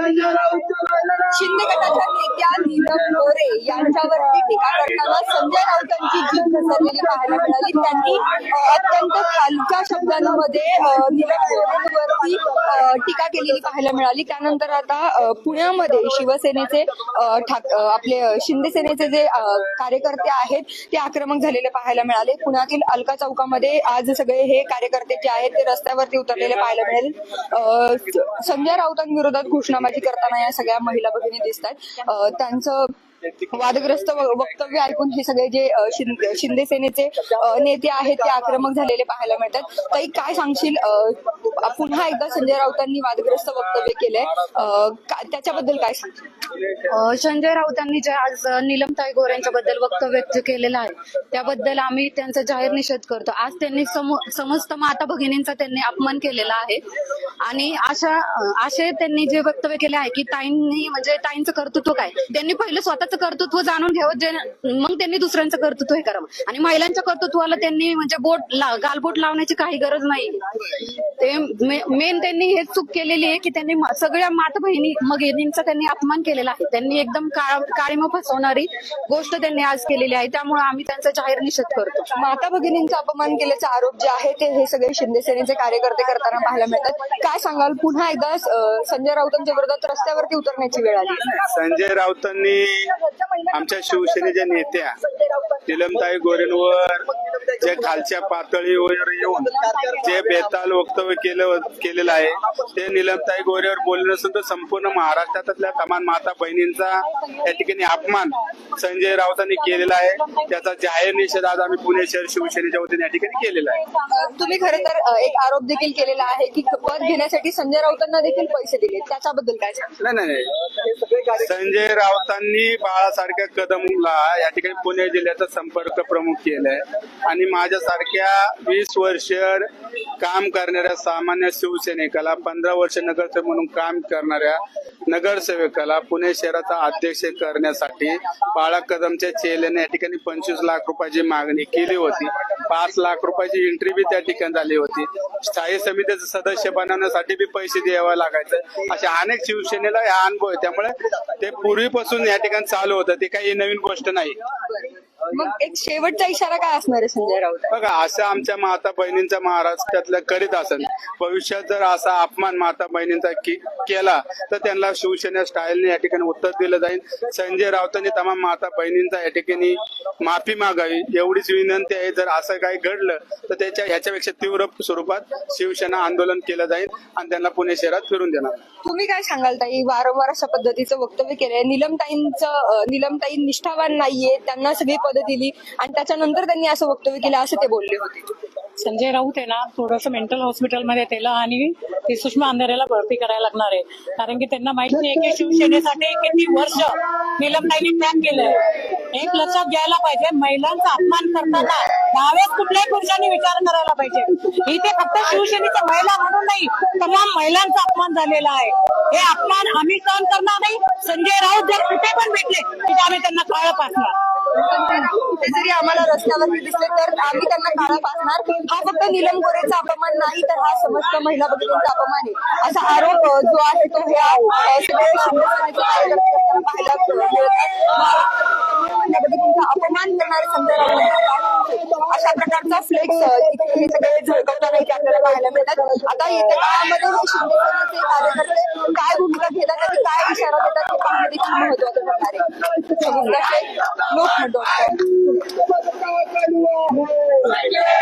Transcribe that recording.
शिंदे गटाच्या नेत्या नीलम गोरे यांच्यावरती टीका करताना संजय राऊतांची जीभ घसरलेली पाहायला मिळाली. त्यांनी अत्यंत खालच्या शब्दांमध्ये अ, टीका केलेली पाहायला मिळाली. त्यानंतर आता पुण्यामध्ये शिवसेनेचे ठाक- आपले शिंदे सेनेचे जे कार्यकर्ते आहेत ते आक्रमक झालेले पाहायला मिळाले. पुण्यातील अलका चौकामध्ये आज सगळे हे कार्यकर्ते जे आहेत ते रस्त्यावरती उतरलेले पाहायला मिळाले. संजय राऊतांविरोधात घोषणा करताना या सगळ्या महिला भगिनी दिसतात त्यांचं वादग्रस्त वक्तव्य ऐकून हे सगळे जे शिंदे सेनेचे नेते आहेत ते आक्रमक झालेले पाहायला मिळतात. ताई काय सांगशील? पुन्हा एकदा संजय राऊतांनी वादग्रस्त वक्तव्य केलंय. त्याच्याबद्दल काय सांगशील? संजय राऊतांनी जे आज अ, नीलमताई यांच्याबद्दल वक्तव्य व्यक्त केलेलं आहे त्याबद्दल आम्ही त्यांचा जाहीर निषेध करतो. आज त्यांनी सम- समस्त माता भगिनींचा त्यांनी अपमान केलेला आहे. आणि अशा असे त्यांनी जे वक्तव्य केले आहे की ताईंनी म्हणजे ताईंचं कर्तृत्व काय? त्यांनी पहिलं स्वतः स्वतःचं कर्तृत्व जाणून घ्यावं जे मग त्यांनी दुसऱ्यांचं कर्तृत्व हे करावं. आणि महिलांच्या कर्तृत्वाला त्यांनी म्हणजे बोट ला- गालबोट लावण्याची काही गरज नाही. ते मेन त्यांनी हे चूक केलेली आहे की त्यांनी सगळ्या माता बहिणी भगिनींचा त्यांनी अपमान केलेला आहे. त्यांनी एकदम काळ काळीमा फसवणारी गोष्ट त्यांनी आज केलेली आहे. त्यामुळे आम्ही त्यांचा जाहीर निषेध करतो. माता भगिनींचा अपमान केल्याचा आरोप जे आहे ते हे सगळे शिंदे सेनेचे कार्यकर्ते करताना पाहायला मिळतात. काय सांगाल? पुन्हा एकदा संजय राऊतांच्या विरोधात रस्त्यावरती उतरण्याची वेळ आली. संजय राऊतांनी आमच्या शिवसेनेच्या नेत्या निलमताई गोरेंवर जे खालच्या पातळीवर येऊन जे बेताल वक्तव्य केलं केलेलं आहे ते निलमताई गोरेवर बोलले नसून तर संपूर्ण महाराष्ट्रातल्या तमाम माता बहिणींचा या ठिकाणी अपमान संजय राऊतांनी केलेला आहे. त्याचा जाहीर निषेध आज आम्ही पुणे शहर शिवसेनेच्या वतीने या ठिकाणी केलेला आहे. तुम्ही खरं तर एक आरोप देखील केलेला आहे की पद घेण्यासाठी संजय राऊतांना देखील पैसे दिले त्याच्याबद्दल काय नाही नाही. संजय राऊतांनी बाळासारख्या कदमला या ठिकाणी पुणे जिल्ह्याचा संपर्क प्रमुख केलाय. आणि माझ्यासारख्या वीस वर्ष काम करणाऱ्या सामान्य शिवसैनिकाला पंधरा वर्ष नगरसेवक म्हणून काम करणाऱ्या नगरसेवकाला पुणे शहराचा अध्यक्ष करण्यासाठी बाळा कदमच्या चेल्याने या ठिकाणी पंचवीस लाख रुपयाची मागणी केली होती. पाच लाख रुपयाची एंट्री बी त्या ठिकाणी झाली होती. स्थायी समितीचं सदस्य बनवण्यासाठी बी पैसे द्यावे लागायचं. अशा अनेक शिवसेनेला हा अनुभव आहे. त्यामुळे ते पूर्वीपासून या ठिकाणी चालू होतं. ते काही नवीन गोष्ट नाही. मग एक शेवटचा इशारा काय असणार आहे संजय राऊत? बघा असं आमच्या माता बहिणींचा महाराष्ट्रातल्या करीत असेल भविष्यात जर असा अपमान माता बहिणींचा केला तर त्यांना शिवसेना स्टाईलने या ठिकाणी उत्तर दिलं जाईल. संजय राऊतांनी तमाम माता बहिणींचा या ठिकाणी माफी मागावी. एवढीच विनंती आहे जर असं काही घडलं तर त्याच्या ह्याच्यापेक्षा तीव्र स्वरूपात शिवसेना आंदोलन केलं जाईल आणि त्यांना पुणे शहरात फिरून देणार. तुम्ही काय सांगाल ताई? वारंवार अशा पद्धतीचं वक्तव्य केलंय. निलमताईंचं निलमताई निष्ठावान नाहीये त्यांना सगळी पदं दिली आणि त्याच्यानंतर त्यांनी असं वक्तव्य केलं असं ते बोलले होते. संजय राऊत आहे ना थोडस मेंटल हॉस्पिटलमध्ये त्याला आणि ते सुषमा अंधारेला भरती करायला लागणार आहे. कारण की त्यांना माहिती आहे की शिवसेनेसाठी किती वर्ष निलमताईने त्याग केलंय. एक लक्षात घ्यायला पाहिजे महिलांचा अपमान करताना त्यावेळेस कुठल्याही पुरुषांनी विचार करायला पाहिजे. इथे फक्त शिवसेनेच्या महिला म्हणून नाही तमाम महिलांचा अपमान झालेला आहे. हे अपमान आम्ही सहन करणार नाही. संजय राऊत जर कुठे पण भेटले तिथे आम्ही त्यांना काळ पासणार. ते जरी आम्हाला रस्त्यावरती दिसले तर आम्ही त्यांना काळा पासणार. हा फक्त निलम गोरेचा अपमान नाही तर हा समस्त महिला भगिनींचा अपमान आहे. असा आरोप जो आहे तो ह्या पाहायला महिला भगिनींचा अपमान करणारे संजय अशा प्रकारचा फ्लेक्स हे सगळे झळकवताना इथे आपल्याला पाहायला मिळतात. आता येत्या काळामध्ये हे शिवसेनेचे कार्यकर्ते काय भूमिका घेतात आणि काय इशारा देतात हे पाहणं देखील महत्वाचं आहे